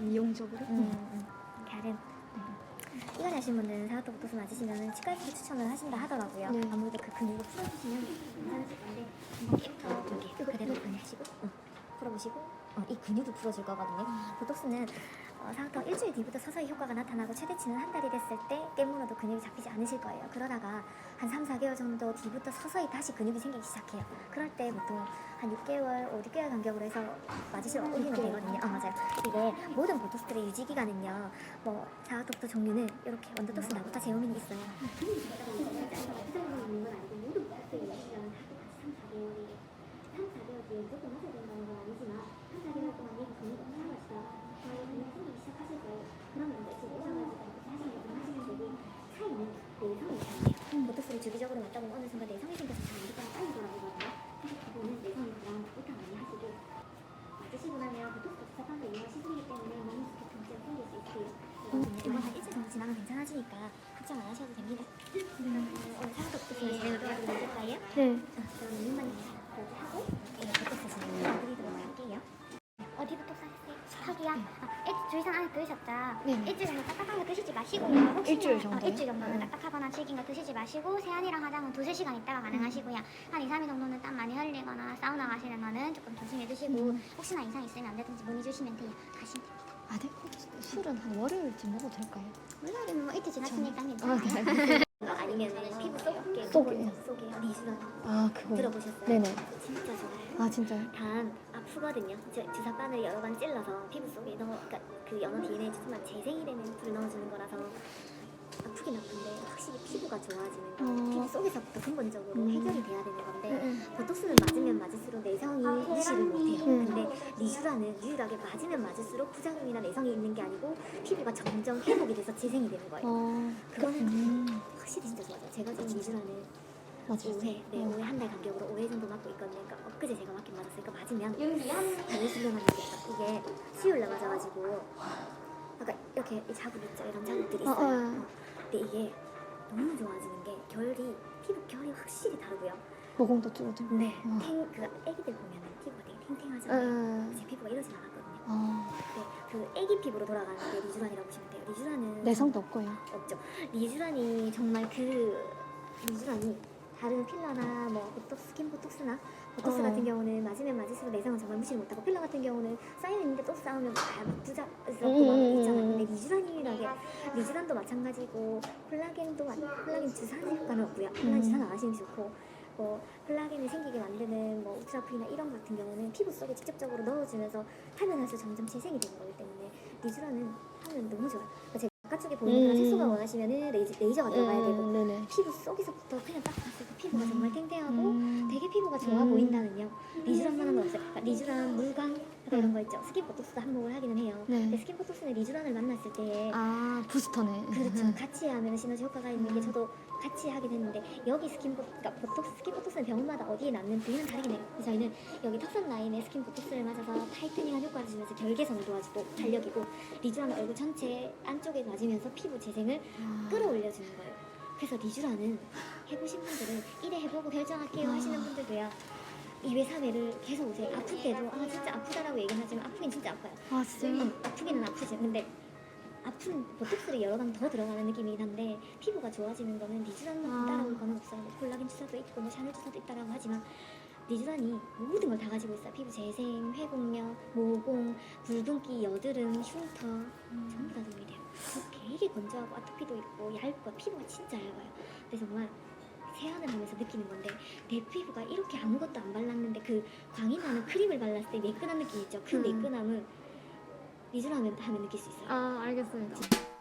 미용적으로. 음, 음. 가름. 이걸 하신 분들은 사각도 보톡스 맞으시면 치과에서 추천을 하신다 하더라고요. 네. 아무래도 그 근육을 풀어주시면 괜찮으실 건데 한번 깨부터 여기 그대로 그냥 하시고 어, 풀어보시고 어, 이 근육을 풀어줄 거거든요. 보톡스는 어, 사각턱 일주일 뒤부터 서서히 효과가 나타나고 최대치는 한 달이 됐을 때 깨물어도 근육이 잡히지 않으실 거예요. 그러다가 한 3, 4개월 정도 뒤부터 서서히 다시 근육이 생기기 시작해요. 그럴 때 보통 한 6개월, 5, 6개월 간격으로 해서 맞으시면 올리면 되거든요. 아 맞아요. 이게 모든 보톡스들의 유지 기간은요. 뭐 사각턱도 종류는 이렇게 원더톡스 나부터 제오민이 있어요. 괜찮아지니까 걱정 안 하셔도 됩니다. 오늘 될까요? 네. 그럼 이렇게 하고 드리도록 할게요. 어디부터 하세요? 턱이야? 아, 일, 주의선 안에 들으셨죠? 네. 일주일 정도 딱딱한 거 드시지 마시고 혹시나- 일주일 정도요? 어, 일주일 정도는 딱딱하거나 질긴 거 드시지 마시고 세안이랑 화장은 두세 시간 있다가 가능하시고요. 한 2, 3일 정도는 땀 많이 흘리거나 사우나 가시는 거는 조금 조심해 주시고 혹시나 이상 있으면 언제든지 문의 주시면 돼요. 가시면 돼요. 아, 네. 술은 한 월요일쯤 먹어도 될까요? 물날이면 뭐 이틀 지났으니까 아, 괜찮아요. 아니면 피부 속에 속에. 속에 리쥬란 아, 그거. 들어보셨어요? 네네. 진짜 좋아요. 아, 진짜요? 단 아프거든요. 주, 주사 바늘 여러 번 찔러서 피부 속에 넣어, 그러니까 그 연어 DNA 주지만 재생이 되는 불을 넣어주는 거라서 아프긴 아픈데 확실히 피부가 좋아지는 거. 어. 피부 속에서부터 근본적으로 음. 해결이 돼야 되는 건데 응, 보톡스는 맞으면 맞을수록 내성이 유지를 못해요. 음. 근데 리쥬라는 유일하게 맞으면 맞을수록 부작용이나 내성이 있는 게 아니고 피부가 점점 회복이 돼서 재생이 되는 거예요. 어, 그거는 음, 확실히 진짜 좋아요. 제가 지금 리쥬라는 맞아요. 5회, 네, 어. 5회 한 달 간격으로 5회 정도 맞고 있거든요. 그러니까 엊그제 제가 맞긴 맞았으니까 맞으면 다른 수련만 되겠다. 이게 수요일 날 맞아가지고 아까 이렇게 이 자국 있죠? 이런 자국들이 어, 있어요. 어. 어. 근데 이게 너무 좋아지는 게 결이 피부 결이 확실히 다르고요. 모공도 줄어들고. 네, 어. 탱, 그 애기들 보면은 피부가 되게 탱탱하잖아요. 응. 제 피부가 이러진 않았거든요. 어, 근데 그 애기 피부로 돌아가는 게 리쥬란이라고 보시면 돼요. 리쥬란은 내성도 없고요. 없죠. 리쥬란이 정말 그 리쥬란이 다른 필러나 뭐 보톡스, 스킨 보톡스나 보톡스 어. 같은 경우는 맞으면 맞을수록 내성은 정말 무시를 못하고 필러 같은 경우는 쌓여 있는데 또 싸우면 막 부자 음, 막 음, 있잖아요. 음. 근데 리쥬란이라게 리쥬란도 마찬가지고 콜라겐도 마- 콜라겐 주사는 효과는 없고요. 콜라겐 음. 주사는 안 하시는 게 좋고 뭐 콜라겐을 생기게 만드는 뭐 우트라프리나 이런 거 같은 경우는 피부 속에 직접적으로 넣어주면서 하면 할수록 점점 재생이 되는 거기 때문에 리쥬란은 하면 너무 좋아요. 그러니까 제 바깥쪽에 보이는 그런 음. 색소가 원하시면은 레이저, 레이저가 들어가야 되고 음, 네네. 피부 속에서부터 그냥 딱 봤을 때 피부가 음. 정말 탱탱하고 음. 되게 피부가 좋아 음. 보인다는요. 리쥬란만한 건 없어요. 그러니까 리쥬란, 물광 약간 이런 거 있죠. 스킨 보톡스도 한몫을 하기는 해요. 네. 근데 스킨 보톡스는 리쥬란을 만났을 때 아, 부스터네. 그렇죠. 같이 하면 시너지 효과가 있는 게 음. 저도 같이 하긴 했는데 여기 스킨 보, 그러니까 보톡스 스킨 보톡스는 병원마다 어디에 맞는 부위는 다르긴 해요. 그래서 저희는 여기 턱선 라인에 스킨 보톡스를 맞아서 타이트닝한 효과를 주면서 결개선을 도와주고 달력이고 리쥬란은 얼굴 전체 안쪽에 맞으면서 피부 재생을 아. 끌어올려주는 거예요. 그래서 리쥬라는 해보신 분들은 1회 해보고 결정할게요 아. 하시는 분들도요. 2회, 3회를 계속 오세요. 아플 때도 아 진짜 아프다라고 얘기는 하지만 아프긴 진짜 아파요. 아, 진짜요? 응, 아프기는 아프지. 근데 아픈 보톡스를 여러 방 더 들어가는 느낌이긴 한데 피부가 좋아지는 거는 리쥬란만큼 아. 따라올 거는 없어요. 뭐 콜라겐 주사도 있고 뭐 샤넬 주사도 있다라고 하지만 리쥬란이 모든 걸 다 가지고 있어요. 피부 재생, 회복력, 모공, 붉은기, 여드름, 흉터 전부 다 도움이 돼요. 되게 건조하고 아토피도 있고 얇고 피부가 진짜 얇아요. 근데 정말 세안을 하면서 느끼는 건데 내 피부가 이렇게 아무것도 안 발랐는데 그 광이 나는 크림을 발랐을 때 매끈한 느낌 있죠. 그 음. 매끈함을 리쥬라 하면, 하면 느낄 수 있어요. 아, 알겠습니다.